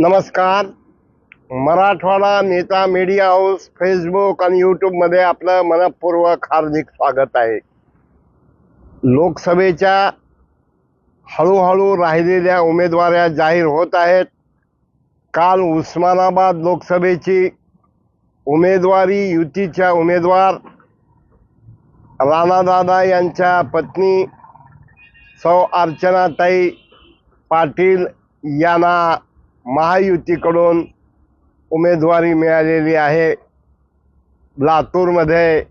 नमस्कार. मराठवाडा नेता media house Facebook आणि यूट्यूबमध्ये आपलं मनपूर्वक हार्दिक स्वागत आहे. लोकसभेच्या हळूहळू राहिलेल्या उमेदवाऱ्या जाहीर होत आहेत. काल उस्मानाबाद लोकसभेची उमेदवारी युतीच्या उमेदवार राणादादा यांच्या पत्नी सौ अर्चनाताई पाटील यांना महायुतीकडून उमेदवारी मिळालेली आहे. लातूरमध्ये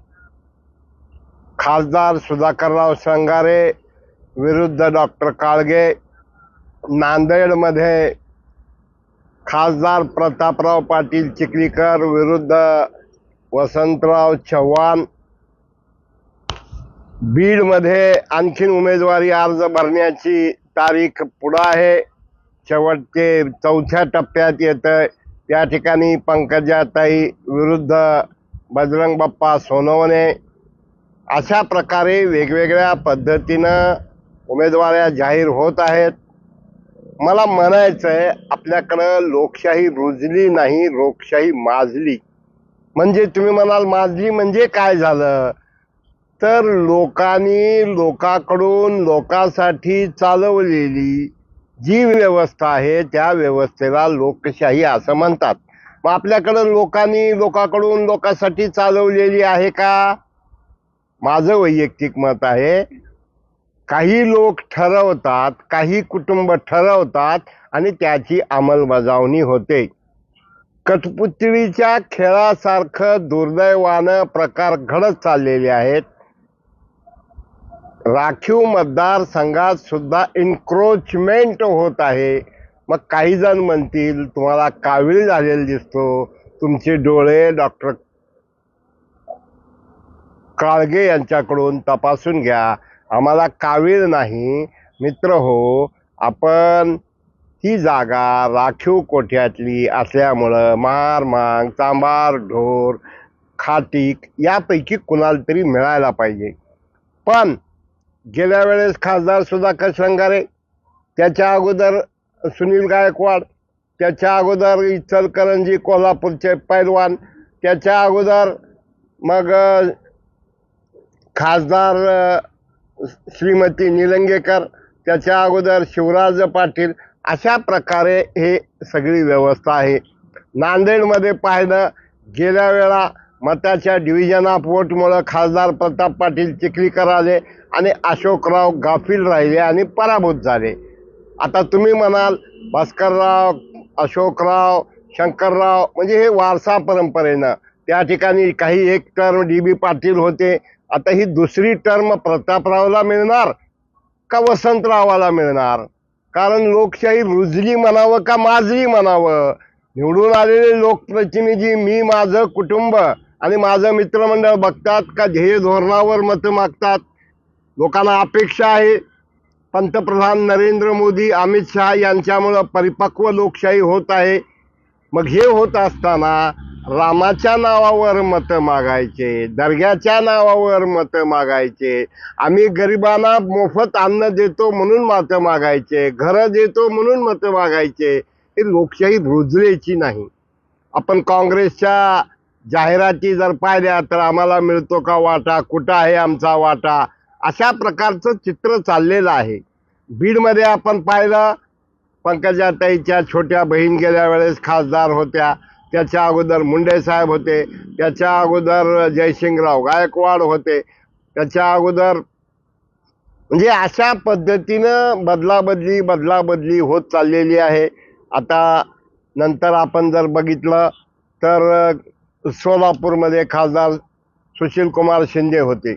खासदार सुधाकरराव संगारे विरुद्ध डॉक्टर काळगे नांदेडमध्ये खासदार प्रतापराव पाटील चिखलीकर विरुद्ध वसंतराव चव्हाण बीडमध्ये आणखीन उमेदवारी अर्ज भरण्याची तारीख पुढं आहे. शेवटचे चौथ्या टप्प्यात येतं त्या ठिकाणी पंकजाताई विरुद्ध बजरंग बाप्पा सोनवणे अशा प्रकारे वेगवेगळ्या पद्धतीनं उमेदवाऱ्या जाहीर होत आहेत. मला म्हणायचं आहे आपल्याकडं लोकशाही रुजली नाही लोकशाही माजली. म्हणजे तुम्ही म्हणाल माजली म्हणजे काय झालं? तर लोकांनी लोकांकडून लोकांसाठी चालवलेली जी व्यवस्था आहे त्या व्यवस्थेला लोकशाही असं म्हणतात. मग आपल्याकडं लोकांनी लोकांकडून लोकांसाठी चालवलेली आहे का? माझं वैयक्तिक मत आहे काही लोक ठरवतात काही कुटुंब ठरवतात आणि त्याची अंमलबजावणी होते. कठपुतळीच्या खेळासारखं दुर्दैवानं प्रकार घडत चाललेले आहेत. राखीव मतदारसंघात सुद्धा इन्क्रोचमेंट होत आहे. मग काही जण म्हणतील तुम्हाला कावीळ झालेला दिसतो. तुमचे डोळे डॉक्टर काळगे यांच्याकडून तपासून घ्या. आम्हाला कावीळ नाही. मित्र हो आपण ही जागा राखीव कोठ्यातली असल्यामुळं मार मांग चांबार ढोर खाटीक यापैकी कुणाला तरी मिळायला पाहिजे. पण गेल्या वेळेस खासदार सुधाकर शृंगारे त्याच्या अगोदर सुनील गायकवाड त्याच्या अगोदर इचलकरंजी कोल्हापूरचे पैलवान त्याच्या अगोदर मग खासदार श्रीमती निलंगेकर त्याच्या अगोदर शिवराज पाटील अशा प्रकारे हे सगळी व्यवस्था आहे. नांदेडमध्ये पाहिलं गेल्या वेळा मताच्या डिव्हिजन ऑफ वोटमुळं खासदार प्रताप पाटील चिखलीकर आले आणि अशोकराव गाफील राहिले आणि पराभूत झाले. आता तुम्ही म्हणाल भास्करराव अशोकराव शंकरराव म्हणजे हे वारसा परंपरेनं. त्या ठिकाणी काही एक टर्म डी बी पाटील होते. आता ही दुसरी टर्म प्रतापरावला मिळणार का वसंतरावाला मिळणार? कारण लोकशाही रुजली म्हणावं का माजली म्हणावं? निवडून आलेले लोकप्रतिनिधी मी माझं कुटुंब आणि माझं मित्रमंडळ बघतात का ध्येय धोरणावर मतं मागतात. लोकांना अपेक्षा आहे. पंतप्रधान नरेंद्र मोदी अमित शहा यांच्यामुळं परिपक्व लोकशाही होत आहे. मग हे होत असताना रामाच्या नावावर मतं मागायचे दर्ग्याच्या नावावर मतं मागायचे. आम्ही गरिबांना मोफत अन्न देतो म्हणून मतं मागायचे घरं देतो म्हणून मतं मागायचे. हे लोकशाही रुजलेची नाही. आपण काँग्रेसच्या जाहिराती जर पाहिल्या तर आम्हाला मिळतो का वाटा? कुठं आहे आमचा वाटा? अशा प्रकारचं चित्र चाललेलं आहे. बीडमध्ये आपण पाहिलं पंकजाताईच्या छोट्या बहीण गेल्या वेळेस खासदार होत्या. त्याच्या अगोदर मुंडे साहेब होते. त्याच्या अगोदर जयसिंगराव गायकवाड होते. त्याच्या अगोदर म्हणजे अशा पद्धतीनं बदलाबदली बदलाबदली होत चाललेली आहे. आता नंतर आपण जर बघितलं तर सोलापूरमध्ये खासदार सुशील कुमार शिंदे होते.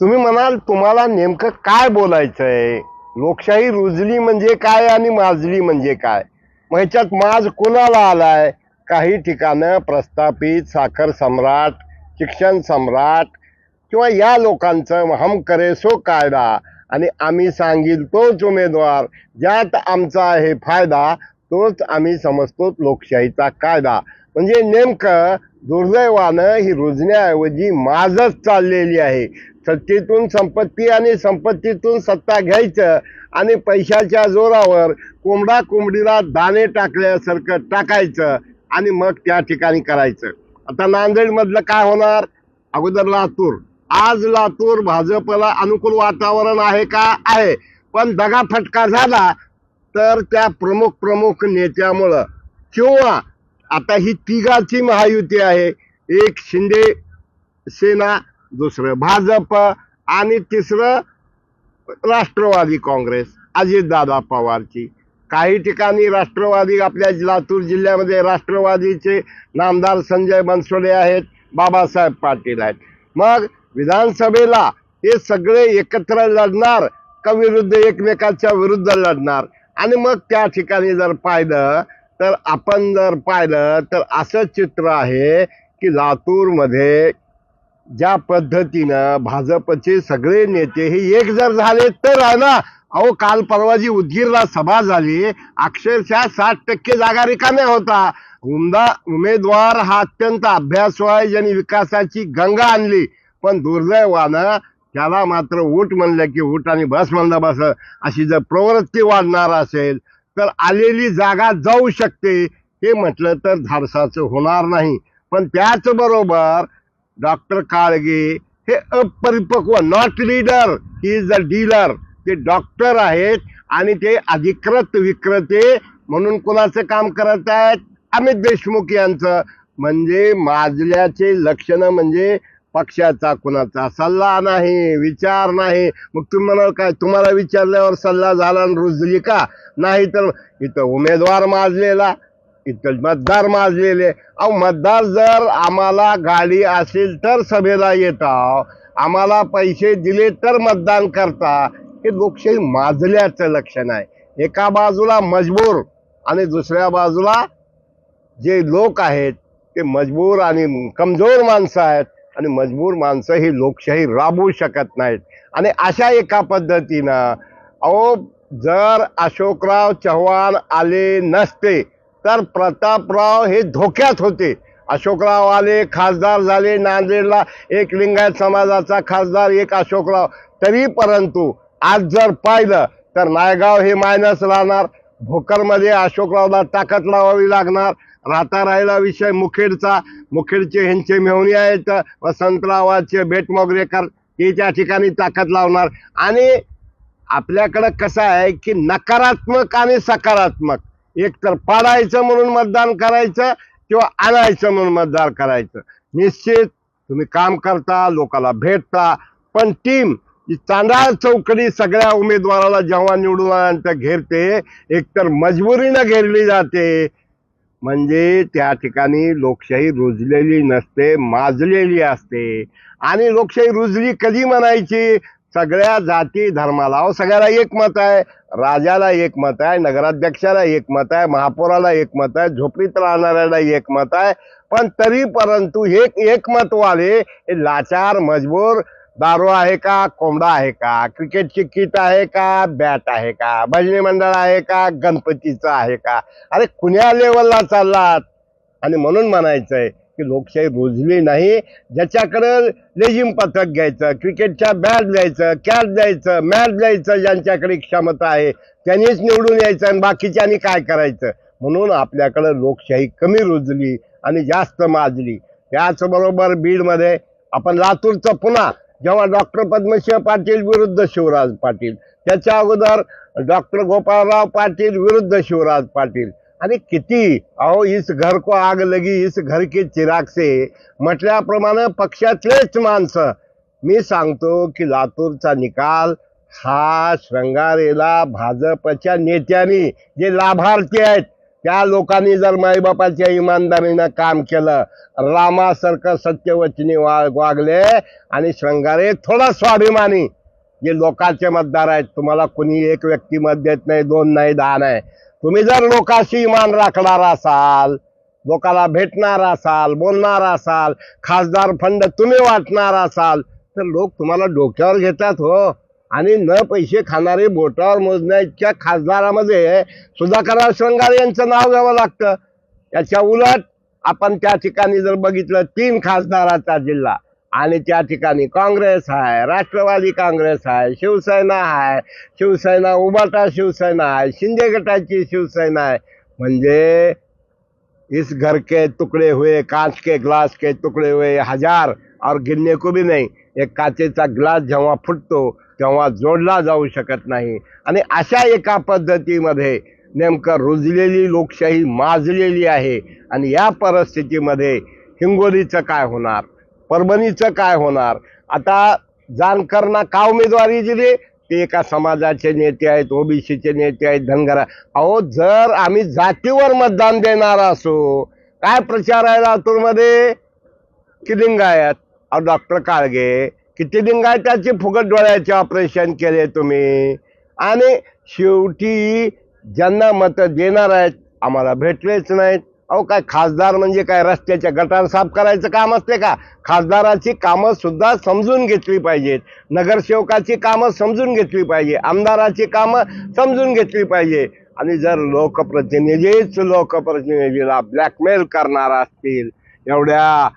तुम्ही म्हणाल तुम्हाला नेमकं काय बोलायचं आहे लोकशाही रुजली म्हणजे काय आणि माजली म्हणजे काय? मग ह्याच्यात माज कोणाला आलाय? काही ठिकाणं प्रस्थापित साखर सम्राट शिक्षण सम्राट किंवा या लोकांचं हम करे सो कायदा. आणि आम्ही सांगील तोच उमेदवार ज्यात आमचा आहे फायदा तोच आम्ही समजतो लोकशाहीचा कायदा. म्हणजे नेमकं दुर्दैवानं ही रुजण्याऐवजी माजच चाललेली आहे. सत्तेतून संपत्ती आणि संपत्तीतून सत्ता घ्यायचं आणि पैशाच्या जोरावर कोंबडा कोंबडीला दाणे टाकल्यासारखं टाकायचं आणि मग त्या ठिकाणी करायचं. आता नांदेडमधलं काय होणार? अगोदर लातूर. आज लातूर भाजपला अनुकूल वातावरण आहे का? आहे. पण दगा फटका झाला तर त्या प्रमुख प्रमुख नेत्यामुळं किंवा आता ही तिघाची महायुती आहे. एक शिंदे सेना दुसरं भाजप आणि तिसरं राष्ट्रवादी काँग्रेस. अजितदादा पवारची. काही ठिकाणी राष्ट्रवादी आपल्या लातूर जिल्ह्यामध्ये राष्ट्रवादीचे नामदार संजय बनसोडे आहेत बाबासाहेब पाटील आहेत. मग विधानसभेला हे सगळे एकत्र लढणार का विरुद्ध एकमेकाच्या विरुद्ध लढणार. आणि मग त्या ठिकाणी जर पाहिलं तर आपण जर पाहिलं तर असं चित्र आहे की लातूरमध्ये ज्या पद्धतीनं भाजपचे सगळे नेते हे एक जर झाले तर आहे ना. अहो काल परवा जी उदगीरला सभा झाली अक्षरशः साठ टक्के जागा रिकाम्या होता. उमदा उमेदवार हा अत्यंत अभ्यास आहे ज्यांनी विकासाची गंगा आणली. पण दुर्दैवानं त्याला मात्र ऊट म्हणलं की ऊट आणि बस म्हणलं बस. अशी जर प्रवृत्ती वाढणार असेल तर आलेली जागा जाऊ शकते. हे म्हटलं तर धाडसाचं होणार नाही. पण त्याचबरोबर डॉक्टर काळगे हे अपरिपक्व not leader he is a dealer ते डॉक्टर आहेत आणि ते अधिकृत विक्रेते म्हणून कोणाचं काम करत आहेत? अमित देशमुख यांचं. म्हणजे माजल्याचे लक्षण म्हणजे पक्षाचा कुणाचा सल्ला नाही विचार नाही. मग तुम्ही म्हणाल काय तुम्हाला विचारल्यावर सल्ला झाला आणि रुजली का? नाही तर इथं उमेदवार माजलेला इथं मतदार माजलेले. अहो मतदार जर आम्हाला गाडी असेल तर सभेला येता आम्हाला पैसे दिले तर मतदान करता हे लोकशाही माजल्याचं लक्षण आहे. एका बाजूला मजबूर आणि दुसऱ्या बाजूला जे लोक आहेत ते मजबूर आणि कमजोर माणसं आहेत. आणि मजबूर माणसं ही लोकशाही राबवू शकत नाहीत. आणि अशा एका पद्धतीनं अहो जर अशोकराव चव्हाण आले नसते तर प्रतापराव हे धोक्यात होते. अशोकराव आले खासदार झाले नांदेडला एक लिंगायत समाजाचा खासदार एक अशोकराव. तरी परंतु आज जर पाहिलं तर नायगाव हे मायनस राहणार. भोकरमध्ये अशोकरावला ताकद लावावी लागणार. राहता राहिला विषय मुखेडचा. मुखेडचे ह्यांचे मेहुणी आहेत वसंतरावाचे बेटमोगरेकर ते त्या ठिकाणी ताकद लावणार. आणि आपल्याकडं कसं आहे की नकारात्मक आणि सकारात्मक. एक तर पाडायचं म्हणून मतदान करायचं किंवा आणायचं म्हणून मतदान करायचं. निश्चित तुम्ही काम करता लोकाला भेटता पण टीम चांदा चौकडी सगळ्या उमेदवाराला जेव्हा निवडून आल्यानंतर घेरते एकतर मजबुरीनं घेरली जाते म्हणजे त्या ठिकाणी लोकशाही रुजलेली नसते माजलेली असते. आणि लोकशाही रुजली कधी म्हणायची? सगळ्या जाती धर्माला. अहो सगळ्याला एक मत आहे. राजाला एक मत आहे नगराध्यक्षाला एक मत आहे महापौराला एक मत आहे झोपडीत राहणाऱ्याला एक मत आहे. पण तरी परंतु हे एकमतवाले हे लाचार मजबूर दारू आहे का कोंबडा आहे का क्रिकेटची किट आहे का बॅट आहे का भजनी मंडळ आहे का गणपतीचं आहे का? अरे कुण्या लेवलला चाललात? आणि म्हणून म्हणायचंय की लोकशाही रुजली नाही ज्याच्याकडं लेजिम पथक घ्यायचं क्रिकेटच्या बॅट द्यायचं कॅट द्यायचं मॅच द्यायचं ज्यांच्याकडे क्षमता आहे त्यांनीच निवडून यायचं आणि बाकीच्यांनी काय करायचं? म्हणून आपल्याकडं लोकशाही कमी रुजली आणि जास्त माजली. त्याचबरोबर बीडमध्ये आपण लातूरचं पुन्हा जेव्हा डॉक्टर पद्मसिंह पाटील विरुद्ध शिवराज पाटील त्याच्या अगोदर डॉक्टर गोपाळराव पाटील विरुद्ध शिवराज पाटील. आणि किती अहो इस घर को आग लगी इस घर के चिराग से. म्हटल्याप्रमाणे पक्षातलेच माणसं. मी सांगतो की लातूरचा निकाल हा श्रंगारेला भाजपच्या नेत्यांनी जे लाभार्थी आहेत त्या लोकांनी जर माईबापाच्या इमानदारीनं काम केलं रामासारखं सत्यवचनी वा वागले आणि श्रंगारे थोडा स्वाभिमानी. जे लोकांचे मतदार आहेत तुम्हाला कुणी एक व्यक्ती मत देत नाही दोन नाही दहा नाही. तुम्ही जर लोकांशी इमान राखणार असाल लोकाला भेटणार असाल बोलणार असाल खासदार फंड तुम्ही वाटणार असाल तर लोक तुम्हाला डोक्यावर घेतात हो. आणि न पैसे खाणारे बोटावर मोजण्याच्या खासदारामध्ये सुधाकरराव श्रंगारे यांचं नाव घ्यावं लागतं. याच्या उलट आपण त्या ठिकाणी जर बघितलं तीन खासदाराचा जिल्हा आणि त्या ठिकाणी काँग्रेस आहे राष्ट्रवादी काँग्रेस आहे शिवसेना आहे शिवसेना उबाटा शिवसेना आहे शिंदे गटाची शिवसेना आहे. म्हणजे इस घर के तुकडे हुए कांच के ग्लास के तुकडे हुए हजार और गिनने को भी नाही एक काचेचा ग्लास जेव्हा फुटतो तेव्हा जोडला जाऊ शकत नाही. आणि अशा एका पद्धतीमध्ये नेमकं रुजलेली लोकशाही माजलेली आहे. आणि या परिस्थितीमध्ये हिंगोलीचं काय होणार? परभणीचं काय होणार? आता जानकरना का उमेदवारी दिली? ते एका समाजाचे नेते आहेत ओबीसीचे नेते आहेत धनगरा अहो जर आम्ही जातीवर मतदान देणार असो काय प्रचार आहे लातूरमध्ये? की लिंगायत अहो डॉक्टर काळगे किती लिंगायताचे फुगट डोळ्याचे ऑपरेशन केले तुम्ही? आणि शेवटी ज्यांना मतं देणार आहेत आम्हाला भेटलेच नाहीत. अहो काय खासदार म्हणजे काय? रस्त्याच्या गटार साफ करायचं काम असते का? खासदाराची कामं सुद्धा समजून घेतली पाहिजेत. नगरसेवकाची कामं समजून घेतली पाहिजे. आमदाराची कामं समजून घेतली पाहिजे. आणि जर लोकप्रतिनिधीच लोकप्रतिनिधीला ब्लॅकमेल करणार असतील एवढ्या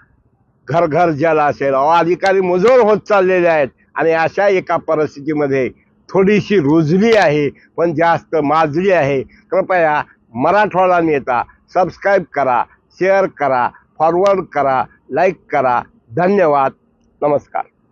घर घर जल असेल अहो अधिकारी मजूर होत चाललेले आहेत. आणि अशा एका परिस्थितीमध्ये थोडीशी रुजली आहे पण जास्त माजली आहे. कृपया मराठवाडा नेता सबस्क्राईब करा शेअर करा फॉरवर्ड करा लाईक करा. धन्यवाद. नमस्कार.